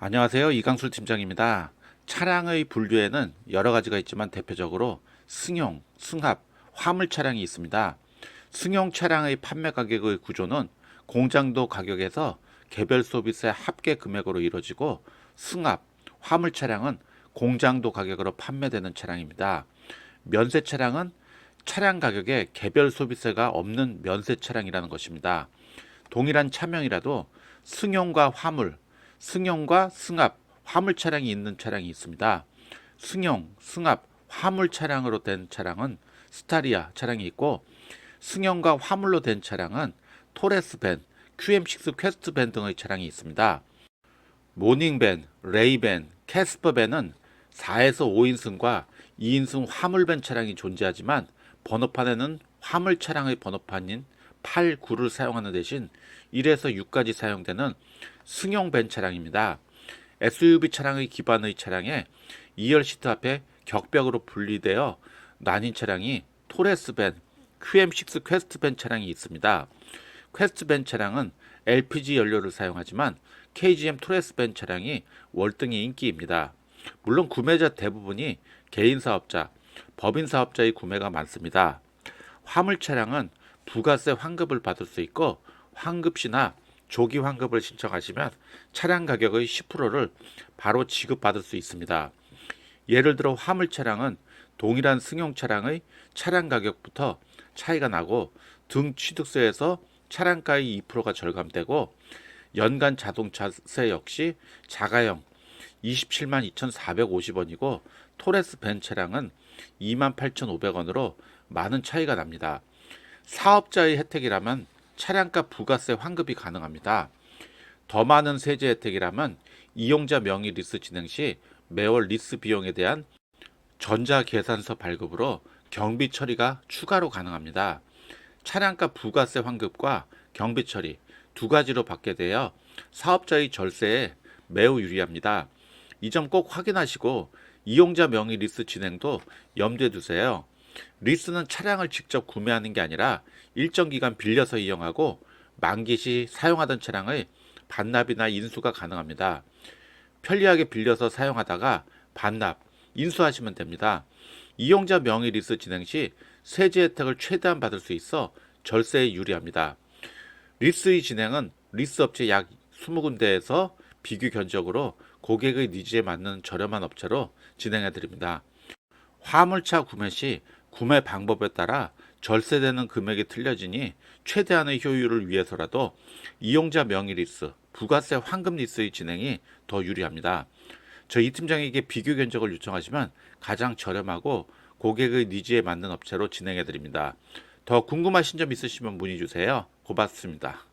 안녕하세요. 이강술 팀장입니다. 차량의 분류에는 여러 가지가 있지만 대표적으로 승용, 승합, 화물 차량이 있습니다. 승용 차량의 판매 가격의 구조는 공장도 가격에서 개별 소비세 합계 금액으로 이루어지고 승합, 화물 차량은 공장도 가격으로 판매되는 차량입니다. 면세 차량은 차량 가격에 개별 소비세가 없는 면세 차량이라는 것입니다. 동일한 차명이라도 승용과 화물, 승용과 승합, 화물 차량이 있는 차량이 있습니다. 승용, 승합, 화물 차량으로 된 차량은 스타리아 차량이 있고 승용과 화물로 된 차량은 토레스 밴, QM6 퀘스트 밴 등의 차량이 있습니다. 모닝밴, 레이밴, 캐스퍼 밴은 4에서 5인승과 2인승 화물밴 차량이 존재하지만 번호판에는 화물 차량의 번호판인 8, 9를 사용하는 대신 1에서 6까지 사용되는 승용밴 차량입니다. SUV 차량의 기반의 차량에 2열 시트 앞에 격벽으로 분리되어 나뉜 차량이 토레스밴, QM6 퀘스트밴 차량이 있습니다. 퀘스트밴 차량은 LPG 연료를 사용하지만 KGM 토레스밴 차량이 월등히 인기입니다. 물론 구매자 대부분이 개인 사업자, 법인 사업자의 구매가 많습니다. 화물 차량은 부가세 환급을 받을 수 있고 환급시나 조기 환급을 신청하시면 차량 가격의 10%를 바로 지급받을 수 있습니다. 예를 들어 화물 차량은 동일한 승용 차량의 차량 가격부터 차이가 나고 등 취득세에서 차량가의 2%가 절감되고 연간 자동차세 역시 자가용 27만 2,450원이고 토레스 벤 차량은 2만 8,500원으로 많은 차이가 납니다. 사업자의 혜택이라면 차량가 부가세 환급이 가능합니다. 더 많은 세제 혜택이라면 이용자 명의 리스 진행 시 매월 리스 비용에 대한 전자 계산서 발급으로 경비 처리가 추가로 가능합니다. 차량가 부가세 환급과 경비 처리 두 가지로 받게 되어 사업자의 절세에 매우 유리합니다. 이 점 꼭 확인하시고 이용자 명의 리스 진행도 염두에 두세요. 리스는 차량을 직접 구매하는 게 아니라 일정 기간 빌려서 이용하고 만기 시 사용하던 차량의 반납이나 인수가 가능합니다. 편리하게 빌려서 사용하다가 반납, 인수하시면 됩니다. 이용자 명의 리스 진행 시 세제 혜택을 최대한 받을 수 있어 절세에 유리합니다. 리스의 진행은 리스 업체 약 20군데에서 비교 견적으로 고객의 니즈에 맞는 저렴한 업체로 진행해 드립니다. 화물차 구매 시 구매 방법에 따라 절세되는 금액이 틀려지니 최대한의 효율을 위해서라도 이용자 명의 리스, 부가세 환급 리스의 진행이 더 유리합니다. 저희 팀장에게 비교 견적을 요청하시면 가장 저렴하고 고객의 니즈에 맞는 업체로 진행해 드립니다. 더 궁금하신 점 있으시면 문의 주세요. 고맙습니다.